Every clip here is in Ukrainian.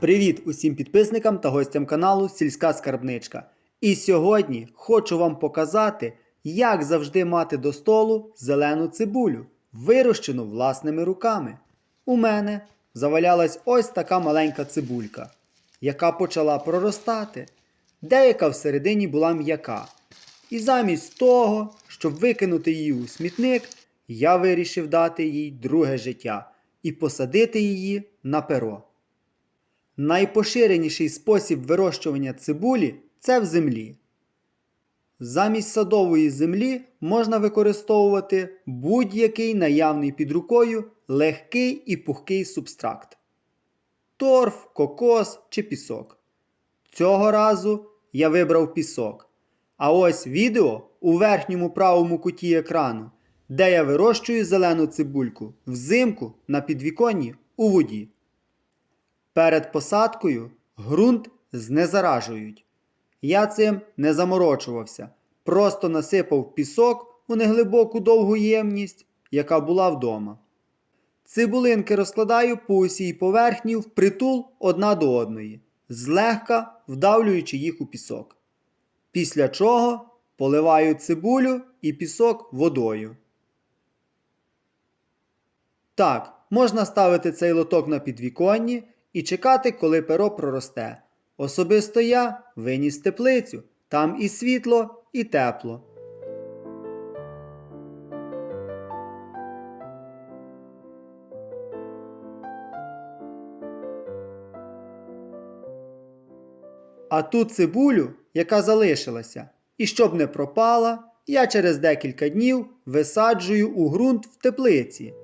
Привіт усім підписникам та гостям каналу Сільська Скарбничка. І сьогодні хочу вам показати, як завжди мати до столу зелену цибулю, вирощену власними руками. У мене завалялась ось така маленька цибулька, яка почала проростати. Деяка всередині була м'яка. І замість того, щоб викинути її у смітник, я вирішив дати їй друге життя і посадити її на перо. Найпоширеніший спосіб вирощування цибулі це в землі. Замість садової землі можна використовувати будь-який наявний під рукою легкий і пухкий субстракт торф, кокос чи пісок. Цього разу я вибрав пісок. А ось відео у верхньому правому куті екрану, де я вирощую зелену цибульку взимку на підвіконні у воді. Перед посадкою ґрунт знезаражують. Я цим не заморочувався, просто насипав пісок у неглибоку довгу ємність, яка була вдома. Цибулинки розкладаю по усій поверхні впритул одна до одної, злегка вдавлюючи їх у пісок. Після чого поливаю цибулю і пісок водою. Так, можна ставити цей лоток на підвіконні і чекати, коли перо проросте. Особисто я виніс теплицю, там і світло, і тепло. А ту цибулю, яка залишилася, і щоб не пропала, я через декілька днів висаджую у ґрунт в теплиці.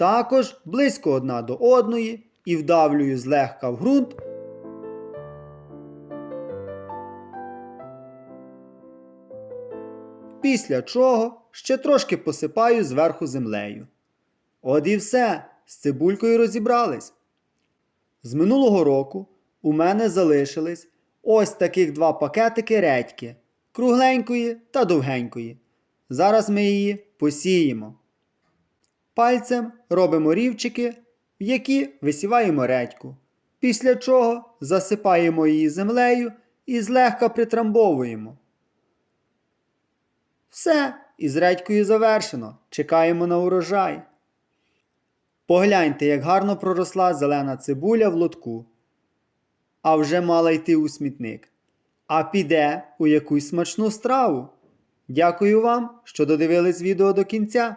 Також близько одна до одної і вдавлюю злегка в ґрунт. Після чого ще трошки посипаю зверху землею. От і все, з цибулькою розібрались. З минулого року у мене залишились ось таких два пакетики редьки кругленької та довгенької. Зараз ми її посіємо. Пальцем робимо рівчики, в які висіваємо редьку. Після чого засипаємо її землею і злегка притрамбовуємо. Все, із редькою завершено. Чекаємо на урожай. Погляньте, як гарно проросла зелена цибуля в лотку. А вже мала йти у смітник. А піде у якусь смачну страву. Дякую вам, що додивились відео до кінця.